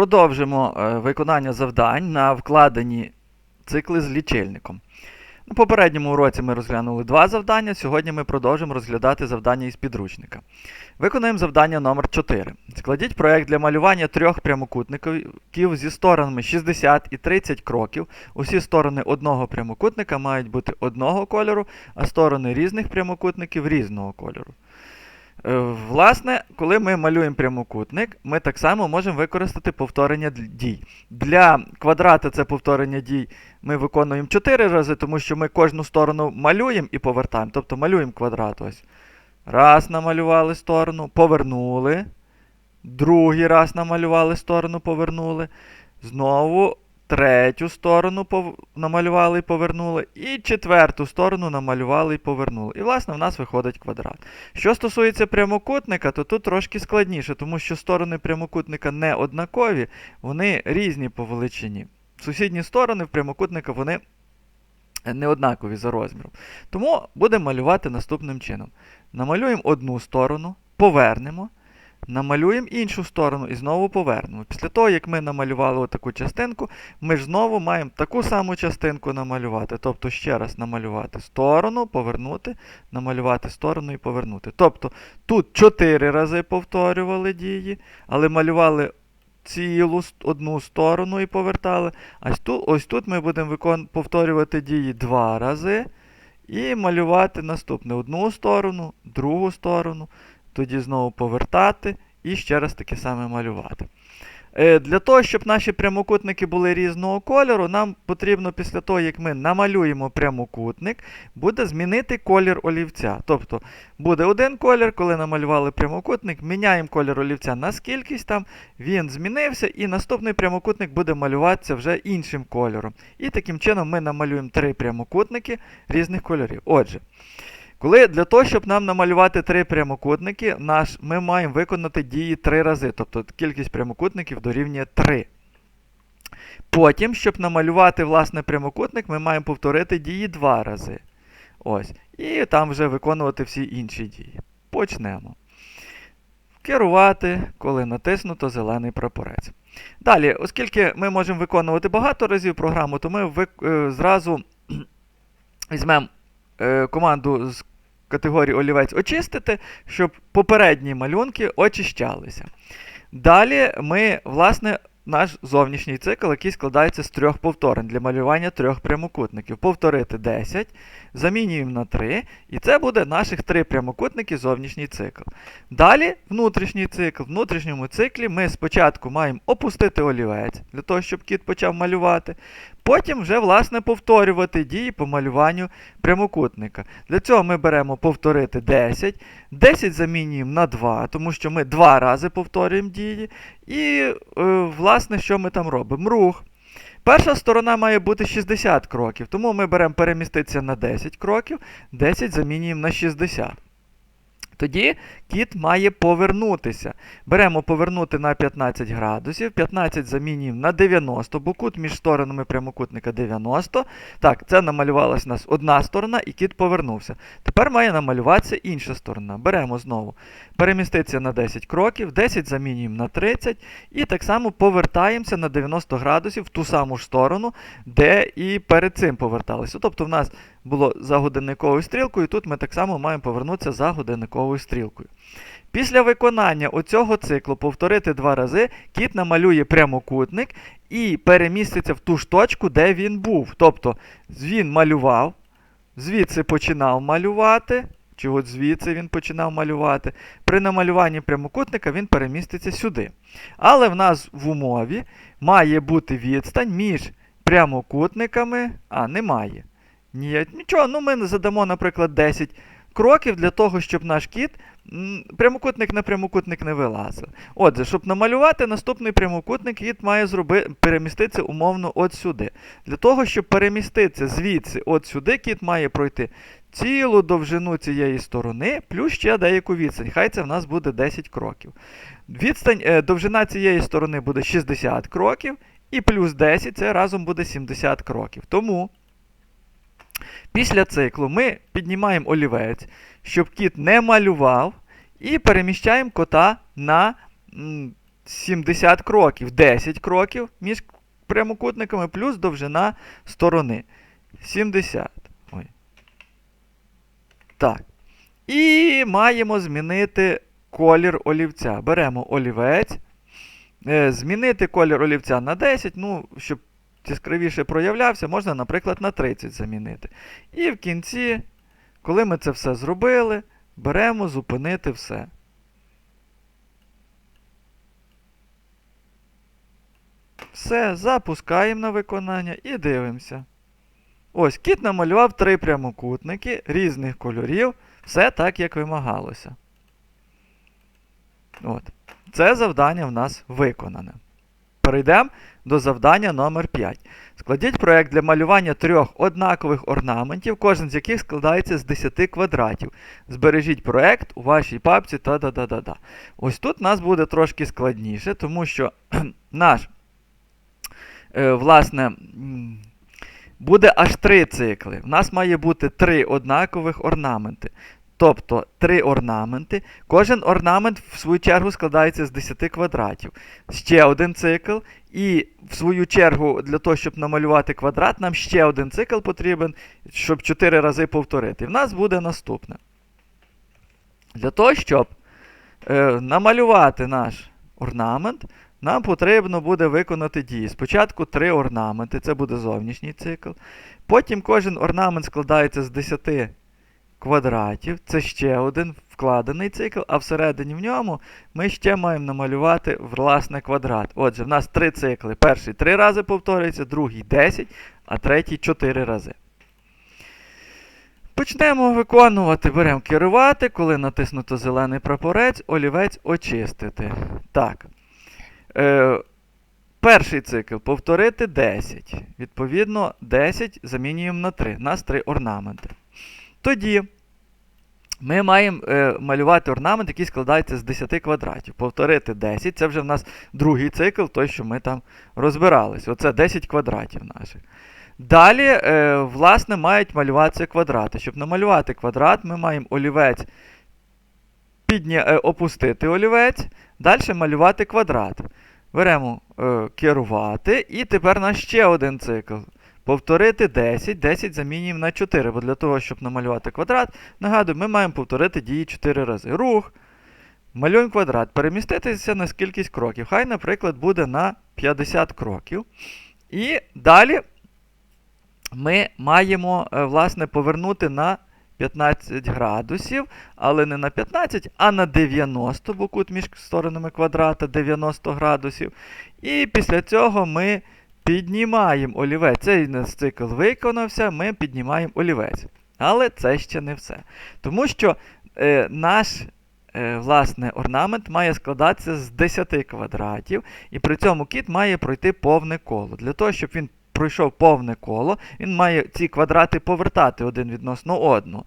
Продовжимо е, виконання завдань на вкладені цикли з лічильником. На попередньому уроці ми розглянули два завдання. Сьогодні ми продовжимо розглядати завдання із підручника. Виконуємо завдання номер 4. Складіть проект для малювання трьох прямокутників зі сторонами 60 і 30 кроків. Усі сторони одного прямокутника мають бути одного кольору, а сторони різних прямокутників різного кольору. Е, Власне, коли ми малюємо прямокутник, ми так само можемо використати повторення дій. Для квадрата це повторення дій ми виконуємо 4 рази, тому що ми кожну сторону малюємо і повертаємо. Тобто малюємо квадрат ось. Раз намалювали сторону, повернули. Другий раз намалювали сторону, повернули. Знову третю сторону намалювали і повернули. І четверту сторону намалювали і повернули. І, власне, в нас виходить квадрат. Що стосується прямокутника, то тут трошки складніше, тому що сторони прямокутника не однакові, вони різні по величині. Сусідні сторони в прямокутника вони не однакові за розміром. Тому будемо малювати наступним чином. Намалюємо одну сторону, повернемо, намалюємо іншу сторону і знову повернемо. Після того, як ми намалювали отаку частинку, ми ж знову маємо таку саму частинку намалювати. Тобто ще раз намалювати сторону, повернути, намалювати сторону і повернути. Тобто тут 4 рази повторювали дії, але малювали цілу одну сторону і повертали. А тут, ось тут ми будемо викон... повторювати дії два рази і малювати наступне одну сторону, другу сторону, тоді знову повертати і ще раз таке саме малювати. Е, Для того, щоб наші прямокутники були різного кольору, нам потрібно після того, як ми намалюємо прямокутник, буде змінити колір олівця. Тобто буде один колір, коли намалювали прямокутник, міняємо колір олівця на скількись там, він змінився, і наступний прямокутник буде малюватися вже іншим кольором. І таким чином ми намалюємо три прямокутники різних кольорів. Отже, коли для того, щоб нам намалювати три прямокутники, наш, ми маємо виконати дії три рази, тобто кількість прямокутників дорівнює 3. Потім, щоб намалювати власне прямокутник, ми маємо повторити дії два рази. Ось. І там вже виконувати всі інші дії. Почнемо. Керувати, коли натиснуто зелений прапорець. Далі, оскільки ми можемо виконувати багато разів програму, то ми е, зразу візьмемо е, команду з категорії олівець очистити, щоб попередні малюнки очищалися. Далі ми, власне, наш зовнішній цикл, який складається з трьох повторень для малювання трьох прямокутників. Повторити 10, замінюємо на 3, і це буде наших три прямокутники зовнішній цикл. Далі внутрішній цикл. В внутрішньому циклі ми спочатку маємо опустити олівець, для того, щоб кіт почав малювати. Потім вже, власне, повторювати дії по малюванню прямокутника. Для цього ми беремо повторити 10, 10 замінюємо на 2, тому що ми два рази повторюємо дії. І, е, власне, що ми там робимо? Рух. Перша сторона має бути 60 кроків, тому ми беремо переміститися на 10 кроків, 10 замінюємо на 60. Тоді кіт має повернутися. Беремо повернути на 15 градусів, 15 замінюємо на 90, бо кут між сторонами прямокутника 90. Так, це намалювалась у нас одна сторона, і кіт повернувся. Тепер має намалюватися інша сторона. Беремо знову. Переміститися на 10 кроків, 10 замінюємо на 30, і так само повертаємося на 90 градусів в ту саму ж сторону, де і перед цим поверталися. Тобто в нас було за годинниковою стрілкою, тут ми так само маємо повернутися за годинниковою стрілкою. Після виконання оцього циклу повторити два рази, кіт намалює прямокутник і переміститься в ту ж точку, де він був. Тобто він малював, звідси починав малювати, чи от звідси він починав малювати. При намалюванні прямокутника він переміститься сюди. Але в нас в умові має бути відстань між прямокутниками, а немає. Ні, нічого, ну ми задамо, наприклад, 10 кроків для того, щоб наш кіт прямокутник на прямокутник не вилазив. Отже, щоб намалювати наступний прямокутник, кіт має зроби, переміститися умовно от сюди. Для того, щоб переміститися звідси от сюди, кіт має пройти цілу довжину цієї сторони, плюс ще деяку відстань. Хай це в нас буде 10 кроків. Відстань, е, довжина цієї сторони буде 60 кроків, і плюс 10 це разом буде 70 кроків. Тому. Після циклу ми піднімаємо олівець, щоб кіт не малював, і переміщаємо кота на 70 кроків, 10 кроків між прямокутниками, плюс довжина сторони. 70. Ой. Так. І маємо змінити колір олівця. Беремо олівець. Е, Змінити колір олівця на 10, ну, щоб яскравіше проявлявся, можна, наприклад, на 30 замінити. І в кінці, коли ми це все зробили, беремо зупинити все. Все, запускаємо на виконання і дивимося. Ось, кіт намалював три прямокутники різних кольорів, все так, як вимагалося. От. Це завдання в нас виконане. Перейдемо до завдання номер 5. Складіть проєкт для малювання трьох однакових орнаментів, кожен з яких складається з 10 квадратів. Збережіть проєкт у вашій папці та да да да да Ось тут нас буде трошки складніше, тому що наш, е, власне, буде аж три цикли. У нас має бути три однакових орнаменти. Тобто три орнаменти. Кожен орнамент, в свою чергу, складається з 10 квадратів. Ще один цикл. І в свою чергу, для того, щоб намалювати квадрат, нам ще один цикл потрібен, щоб 4 рази повторити. І в нас буде наступне. Для того, щоб е, намалювати наш орнамент, нам потрібно буде виконати дії. Спочатку три орнаменти, це буде зовнішній цикл. Потім кожен орнамент складається з 10 квадратів. Це ще один вкладений цикл, а всередині в ньому ми ще маємо намалювати власне квадрат. Отже, в нас три цикли. Перший 3 рази повторюється, другий 10, а третій 4 рази. Почнемо виконувати. Беремо керувати, коли натиснуто зелений прапорець, олівець очистити. Так. Е, Перший цикл повторити 10. Відповідно, 10 замінюємо на 3. У нас 3 орнаменти. Тоді ми маємо е, малювати орнамент, який складається з 10 квадратів. Повторити 10. Це вже в нас другий цикл, той, що ми там розбирались. Оце 10 квадратів наших. Далі, е, власне, мають малюватися квадрати. Щоб намалювати квадрат, ми маємо олівець підня... е, опустити олівець, далі малювати квадрат. Беремо е, керувати, і тепер у нас ще один цикл. Повторити 10, 10 замінюємо на 4, бо для того, щоб намалювати квадрат, нагадую, ми маємо повторити дії 4 рази. Рух. Малюємо квадрат. Переміститися на кількість кроків. Хай, наприклад, буде на 50 кроків. І далі ми маємо, е, власне, повернути на 15 градусів, але не на 15, а на 90, бо кут між сторонами квадрата 90 градусів. І після цього ми піднімаємо олівець. Цей наш цикл виконався, ми піднімаємо олівець. Але це ще не все. Тому що е, наш е, власне, орнамент має складатися з 10 квадратів, і при цьому кіт має пройти повне коло. Для того, щоб він пройшов повне коло, він має ці квадрати повертати один відносно одного.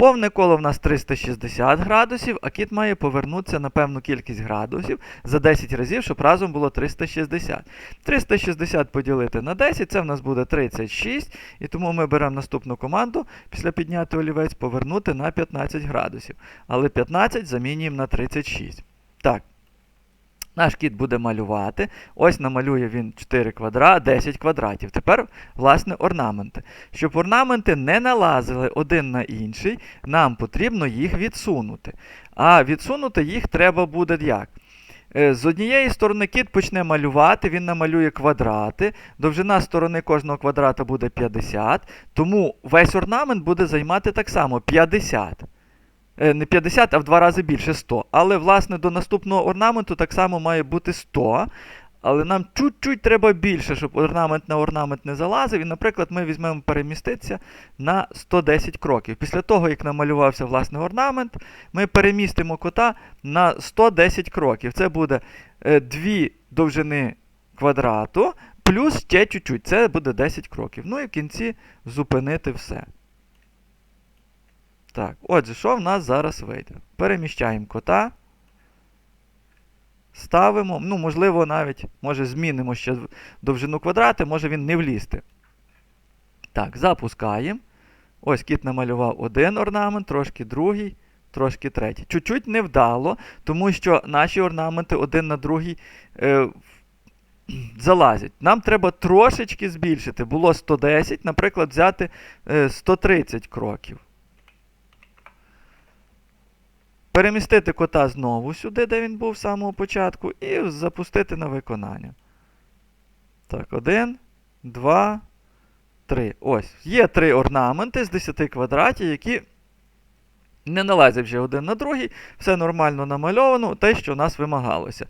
Повне коло в нас 360 градусів, а кіт має повернутися на певну кількість градусів за 10 разів, щоб разом було 360. 360 поділити на 10, це в нас буде 36. І тому ми беремо наступну команду після підняти олівець, повернути на 15 градусів. Але 15 замінюємо на 36. Так. Наш кіт буде малювати. Ось намалює він 4 квадрати, 10 квадратів. Тепер, власне, орнаменти. Щоб орнаменти не налазили один на інший, нам потрібно їх відсунути. А відсунути їх треба буде як? Е, З однієї сторони кіт почне малювати, він намалює квадрати. Довжина сторони кожного квадрата буде 50. Тому весь орнамент буде займати так само 50. Е, Не 50, а в два рази більше 100. Але, власне, до наступного орнаменту так само має бути 100. Але нам чуть-чуть треба більше, щоб орнамент на орнамент не залазив. І, наприклад, ми візьмемо переміститися на 110 кроків. Після того, як намалювався власне орнамент, ми перемістимо кота на 110 кроків. Це буде е, дві довжини квадрату, плюс ще чуть-чуть. Це буде 10 кроків. Ну і в кінці зупинити все. Так, отже, що в нас зараз вийде? Переміщаємо кота. Ставимо, ну, можливо, навіть, може, змінимо ще довжину квадрата, може він не влізти. Так, запускаємо. Ось кіт намалював один орнамент, трошки другий, трошки третій. Чуть-чуть невдало, тому що наші орнаменти один на другий е, залазять. Нам треба трошечки збільшити. Було 110, наприклад, взяти е, 130 кроків. Перемістити кота знову сюди, де він був з самого початку, і запустити на виконання. Так, один, два, три. Ось. Є три орнаменти з 10 квадратів, які не налазять вже один на другий. Все нормально намальовано, те, що у нас вимагалося.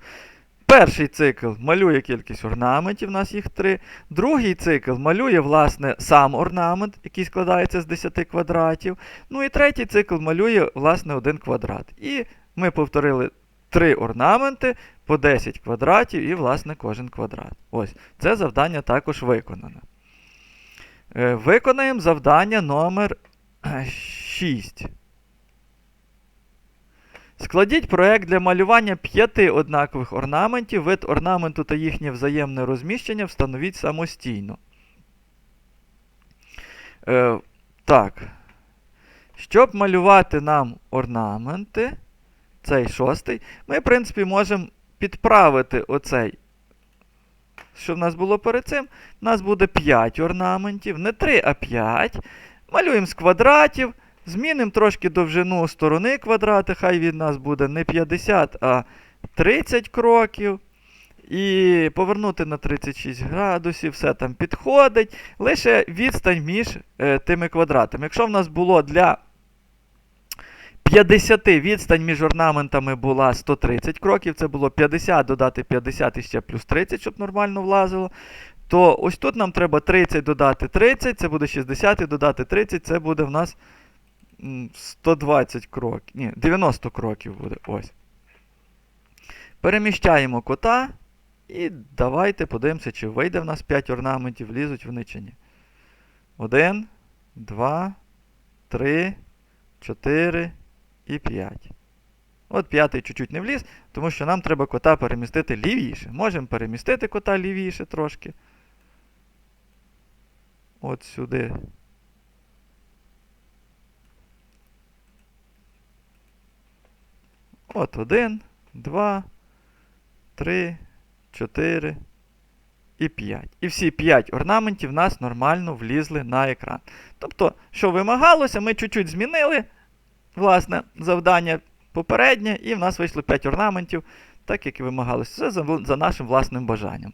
Перший цикл малює кількість орнаментів, у нас їх три. Другий цикл малює, власне, сам орнамент, який складається з 10 квадратів. Ну і третій цикл малює, власне, один квадрат. І ми повторили три орнаменти по 10 квадратів і, власне, кожен квадрат. Ось, це завдання також виконане. Е, Виконаємо завдання номер 6. Складіть проект для малювання п'яти однакових орнаментів. Вид орнаменту та їхнє взаємне розміщення встановіть самостійно. Е, так. Щоб малювати нам орнаменти, цей шостий, ми, в принципі, можемо підправити оцей. Що в нас було перед цим? У нас буде 5 орнаментів. Не 3, а 5. Малюємо з квадратів. Змінимо трошки довжину сторони квадрата, хай від нас буде не 50, а 30 кроків. І повернути на 36 градусів, все там підходить. Лише відстань між е, тими квадратами. Якщо в нас було для 50 відстань між орнаментами була 130 кроків, це було 50 додати 50 і ще плюс 30, щоб нормально влазило. То ось тут нам треба 30 додати 30, це буде 60 і додати 30, це буде в нас. 120 кроків. Ні, 90 кроків буде. Ось. Переміщаємо кота. І давайте подивимося, чи вийде в нас 5 орнаментів, лізуть вони чи ні. 1, 2, 3, 4 і 5. От п'ятий чуть-чуть не вліз, тому що нам треба кота перемістити лівіше. Можемо перемістити кота лівіше трошки. От сюди. От один, два, три, чотири і 5. І всі 5 орнаментів в нас нормально влізли на екран. Тобто, що вимагалося, ми чуть-чуть змінили власне, завдання попереднє, і в нас вийшло 5 орнаментів, так як і вимагалося. Це за, за нашим власним бажанням.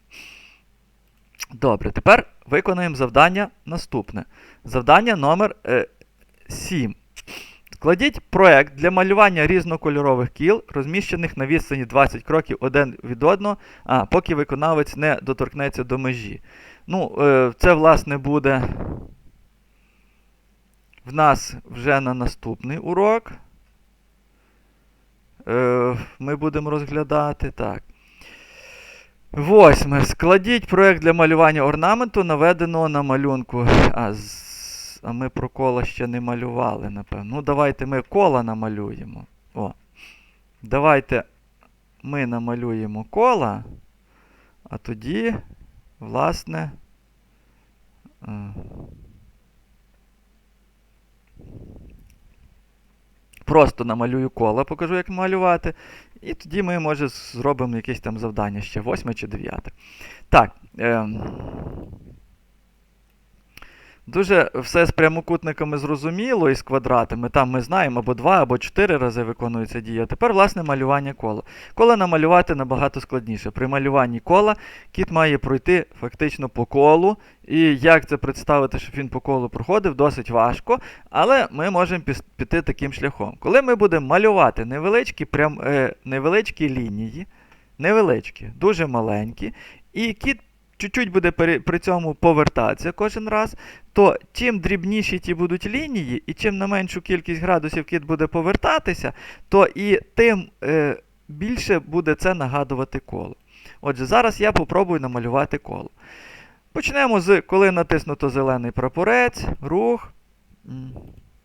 Добре, тепер виконаємо завдання наступне. Завдання номер е, 7. Складіть проект для малювання різнокольорових кіл, розміщених на відстані 20 кроків один від одного, а, поки виконавець не доторкнеться до межі. Ну, е, Це, власне, буде в нас вже на наступний урок. Е, Ми будемо розглядати. Так. Восьме. Складіть проект для малювання орнаменту, наведеного на малюнку. А, а ми про кола ще не малювали, напевно. Ну, давайте ми кола намалюємо. О. Давайте ми намалюємо кола, а тоді, власне. Е, просто намалюю кола, покажу, як малювати. І тоді ми, може, зробимо якесь там завдання ще восьме чи дев'яте. Так. Е Дуже все з прямокутниками зрозуміло і з квадратами. Там ми знаємо або два, або чотири рази виконується дія. Тепер, власне, малювання кола. Коло намалювати набагато складніше. При малюванні кола кіт має пройти фактично по колу. І як це представити, щоб він по колу проходив, досить важко. Але ми можемо піти таким шляхом. Коли ми будемо малювати невеличкі, прям, е, невеличкі лінії, невеличкі, дуже маленькі, і кіт чуть-чуть буде при цьому повертатися кожен раз, то чим дрібніші ті будуть лінії, і чим на меншу кількість градусів кіт буде повертатися, то і тим е, більше буде це нагадувати коло. Отже, зараз я попробую намалювати коло. Почнемо з, коли натиснуто зелений прапорець, рух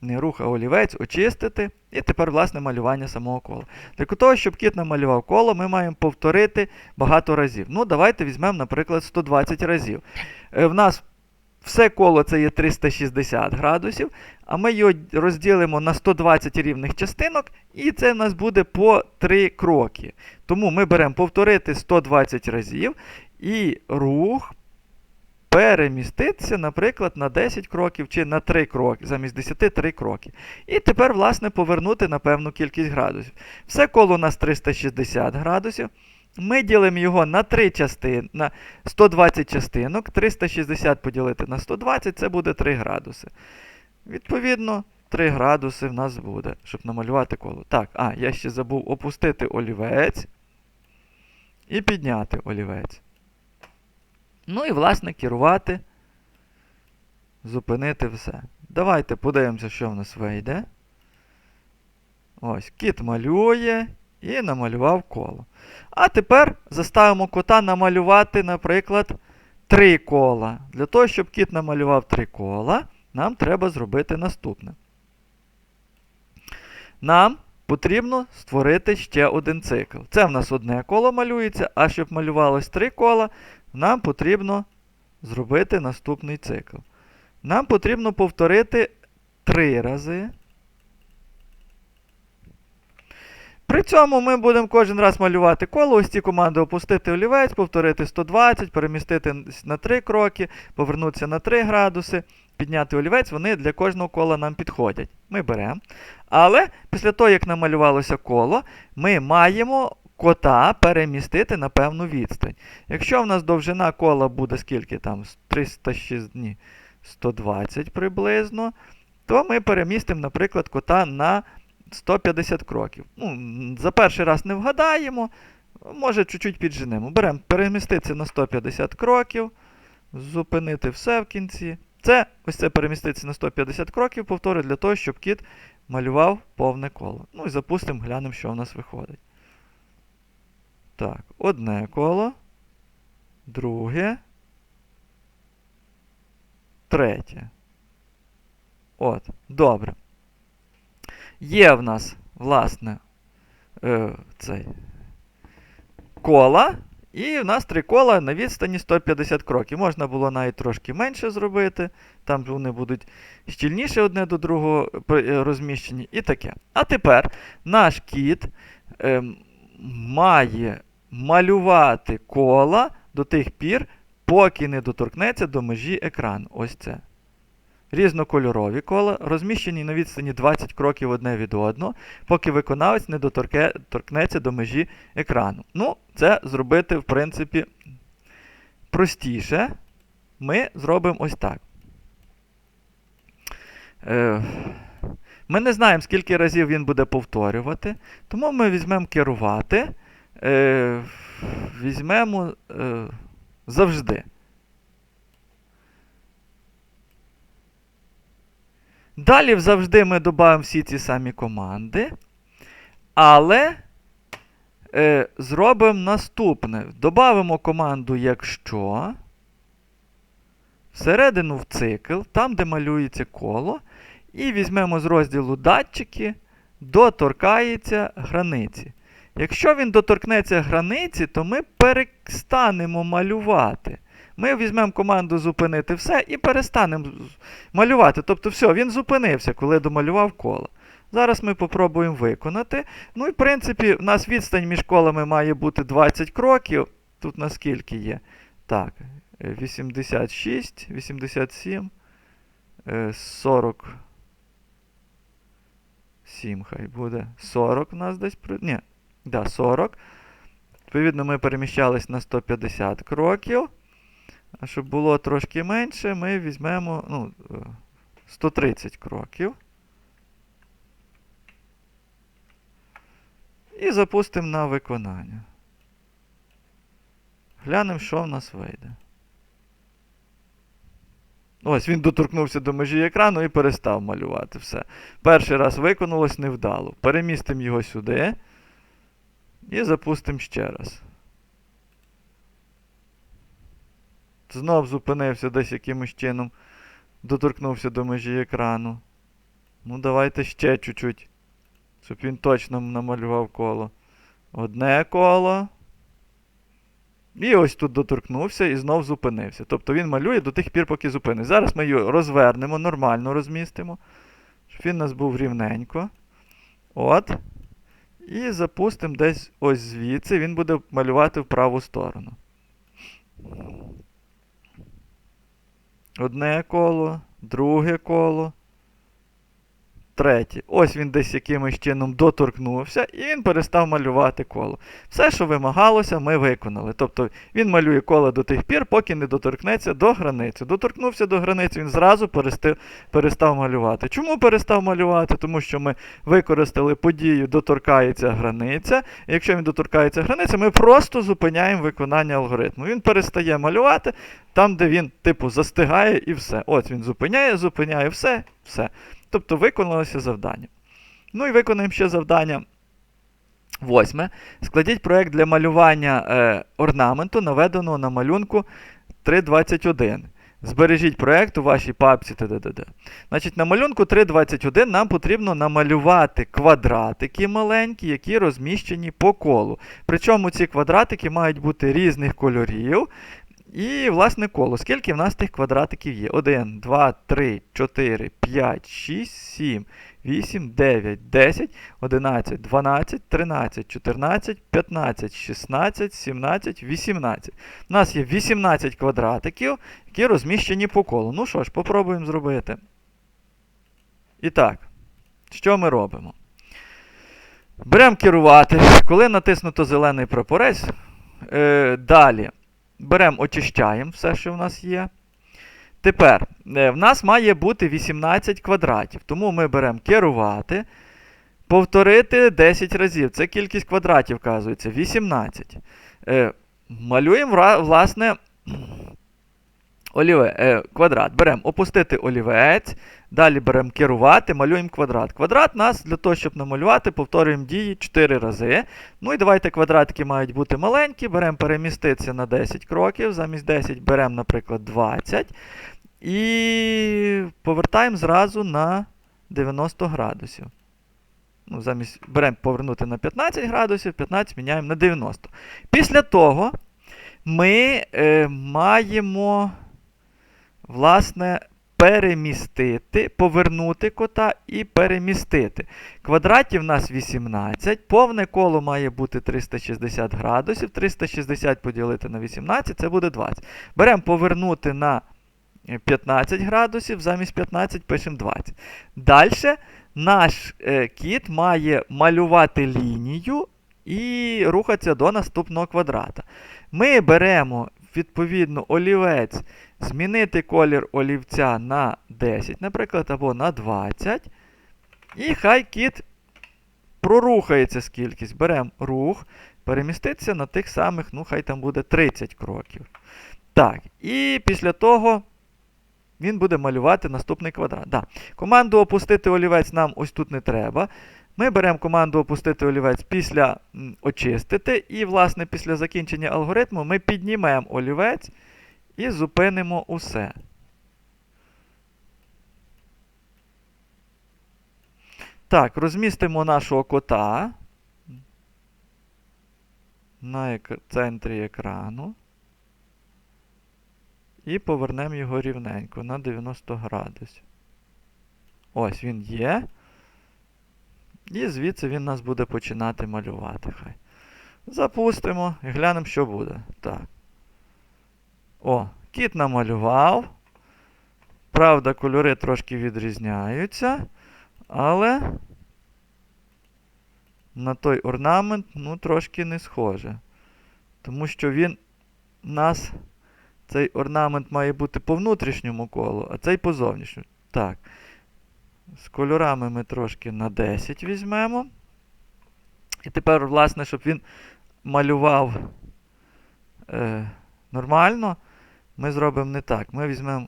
не рух, а олівець, очистити. І тепер, власне, малювання самого кола. Для того, щоб кіт намалював коло, ми маємо повторити багато разів. Ну, давайте візьмемо, наприклад, 120 разів. Е, в нас все коло це є 360 градусів, а ми його розділимо на 120 рівних частинок, і це в нас буде по 3 кроки. Тому ми беремо повторити 120 разів, і рух переміститься, наприклад, на 10 кроків чи на 3 кроки, замість 10 3 кроки. І тепер, власне, повернути на певну кількість градусів. Все коло у нас 360 градусів. Ми ділимо його на 3 частини, на 120 частинок. 360 поділити на 120 це буде 3 градуси. Відповідно, 3 градуси в нас буде, щоб намалювати коло. Так, а, я ще забув опустити олівець і підняти олівець. Ну і, власне, керувати, зупинити все. Давайте подивимося, що в нас вийде. Ось, кіт малює і намалював коло. А тепер заставимо кота намалювати, наприклад, три кола. Для того, щоб кіт намалював три кола, нам треба зробити наступне. Нам потрібно створити ще один цикл. Це в нас одне коло малюється, а щоб малювалось три кола, нам потрібно зробити наступний цикл. Нам потрібно повторити три рази. При цьому ми будемо кожен раз малювати коло, ось ці команди опустити олівець, повторити 120, перемістити на 3 кроки, повернутися на 3 градуси, підняти олівець, вони для кожного кола нам підходять. Ми беремо. Але після того, як намалювалося коло, ми маємо кота перемістити на певну відстань. Якщо в нас довжина кола буде скільки там, 306 ні, 120 приблизно, то ми перемістимо, наприклад, кота на 150 кроків. Ну, За перший раз не вгадаємо, може чуть-чуть підженемо. Беремо переміститися на 150 кроків, зупинити все в кінці. Це ось це переміститися на 150 кроків, повторю, для того, щоб кіт малював повне коло. Ну і запустимо, глянемо, що в нас виходить. Так, одне коло, друге, третє. От, добре. Є в нас, власне, е, цей кола. І в нас три кола на відстані 150 кроків. Можна було навіть трошки менше зробити. Там вони будуть щільніше одне до другого е, розміщені. І таке. А тепер наш кіт е, має малювати кола до тих пір, поки не доторкнеться до межі екрану. Ось це. Різнокольорові кола, розміщені на відстані 20 кроків одне від одного, поки виконавець не доторкнеться до межі екрану. Ну, це зробити, в принципі, простіше. Ми зробимо ось так. Е, ми не знаємо, скільки разів він буде повторювати, тому ми візьмемо керувати, е, візьмемо е, завжди. Далі завжди ми додаємо всі ці самі команди. Але е, зробимо наступне. Добавимо команду якщо. Всередину в цикл, там, де малюється коло. І візьмемо з розділу датчики, доторкається границі. Якщо він доторкнеться границі, то ми перестанемо малювати. Ми візьмемо команду зупинити все і перестанемо малювати. Тобто, все, він зупинився, коли домалював коло. Зараз ми спробуємо виконати. Ну і в принципі, у нас відстань між колами має бути 20 кроків. Тут наскільки є? Так, 86, 87, 47 хай буде. 40 у нас десь. Ні, да, 40. Відповідно, ми переміщались на 150 кроків. А щоб було трошки менше, ми візьмемо ну, 130 кроків. І запустимо на виконання. Глянемо, що в нас вийде. Ось, він доторкнувся до межі екрану і перестав малювати все. Перший раз виконалось невдало. Перемістимо його сюди. І запустимо ще раз. Знов зупинився десь якимось чином. Доторкнувся до межі екрану. Ну, давайте ще чуть-чуть. Щоб він точно намалював коло. Одне коло. І ось тут доторкнувся і знов зупинився. Тобто він малює до тих пір, поки зупинить. Зараз ми його розвернемо, нормально розмістимо, щоб він у нас був рівненько. От. І запустимо десь ось звідси, він буде малювати в праву сторону. Одне коло, друге коло, третє. Ось він десь якимось чином доторкнувся, і він перестав малювати коло. Все, що вимагалося, ми виконали. Тобто він малює коло до тих пір, поки не доторкнеться до границі. Доторкнувся до границі, він зразу перестав, перестав малювати. Чому перестав малювати? Тому що ми використали подію доторкається границя. І якщо він доторкається границя, ми просто зупиняємо виконання алгоритму. Він перестає малювати там, де він, типу, застигає і все. Ось він зупиняє, зупиняє все, все. Тобто виконалося завдання. Ну і виконаємо ще завдання. Восьме. Складіть проєкт для малювання е, орнаменту, наведеного на малюнку 3.21. Збережіть проєкт у вашій папці. т.д. Значить, на малюнку 3.21 нам потрібно намалювати квадратики маленькі, які розміщені по колу. Причому ці квадратики мають бути різних кольорів. І, власне, коло. Скільки в нас тих квадратиків є? 1, 2, 3, 4, 5, 6, 7, 8, 9, 10, 11, 12, 13, 14, 15, 16, 17, 18. У нас є 18 квадратиків, які розміщені по колу. Ну що ж, попробуємо зробити. І так, що ми робимо? Беремо керувати. Коли натиснуто зелений прапорець, е, далі беремо, очищаємо все, що в нас є. Тепер, е, в нас має бути 18 квадратів. Тому ми беремо керувати. Повторити 10 разів. Це кількість квадратів, вказується. 18. Е, малюємо, власне, оліве, е, квадрат. Беремо опустити олівець. Далі беремо керувати, малюємо квадрат. Квадрат нас для того, щоб намалювати, повторюємо дії 4 рази. Ну і давайте квадратики мають бути маленькі. Беремо переміститися на 10 кроків. Замість 10 беремо, наприклад, 20. І повертаємо зразу на 90 градусів. Ну, замість беремо повернути на 15 градусів, 15 міняємо на 90. Після того ми е, маємо, власне, перемістити, повернути кота і перемістити. Квадратів у нас 18, повне коло має бути 360 градусів. 360 поділити на 18, це буде 20. Беремо повернути на 15 градусів, замість 15 пишемо 20. Далі наш е, кіт має малювати лінію і рухатися до наступного квадрата. Ми беремо, відповідно, олівець, змінити колір олівця на 10, наприклад, або на 20. І хай кіт прорухається скількись. Беремо рух, переміститися на тих самих, ну, хай там буде 30 кроків. Так, і після того він буде малювати наступний квадрат. Да. Команду опустити олівець нам ось тут не треба. Ми беремо команду опустити олівець після очистити, і, власне, після закінчення алгоритму ми піднімемо олівець і зупинимо усе. Так, розмістимо нашого кота на центрі екрану. І повернемо його рівненько на 90 градусів. Ось він є. І звідси він нас буде починати малювати. Хай. Запустимо і глянемо, що буде. Так. О, кіт намалював. Правда, кольори трошки відрізняються. Але на той орнамент, ну, трошки не схоже. Тому що він нас. Цей орнамент має бути по внутрішньому колу, а цей по зовнішньому. Так. З кольорами ми трошки на 10 візьмемо. І тепер, власне, щоб він малював е, нормально, ми зробимо не так. Ми візьмемо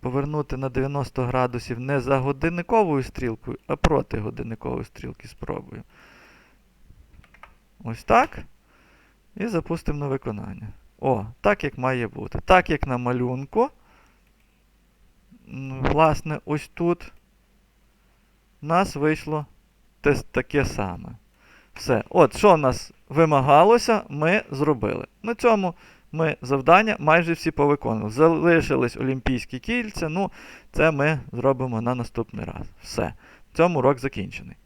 повернути на 90 градусів не за годинниковою стрілкою, а проти годинникової стрілки спробую. Ось так. І запустимо на виконання. О, так як має бути. Так як на малюнку. Власне, ось тут у нас вийшло те, таке саме. Все. От, що в нас вимагалося, ми зробили. На цьому ми завдання майже всі повиконували. Залишились олімпійські кільця. Ну, це ми зробимо на наступний раз. Все. В цьому урок закінчений.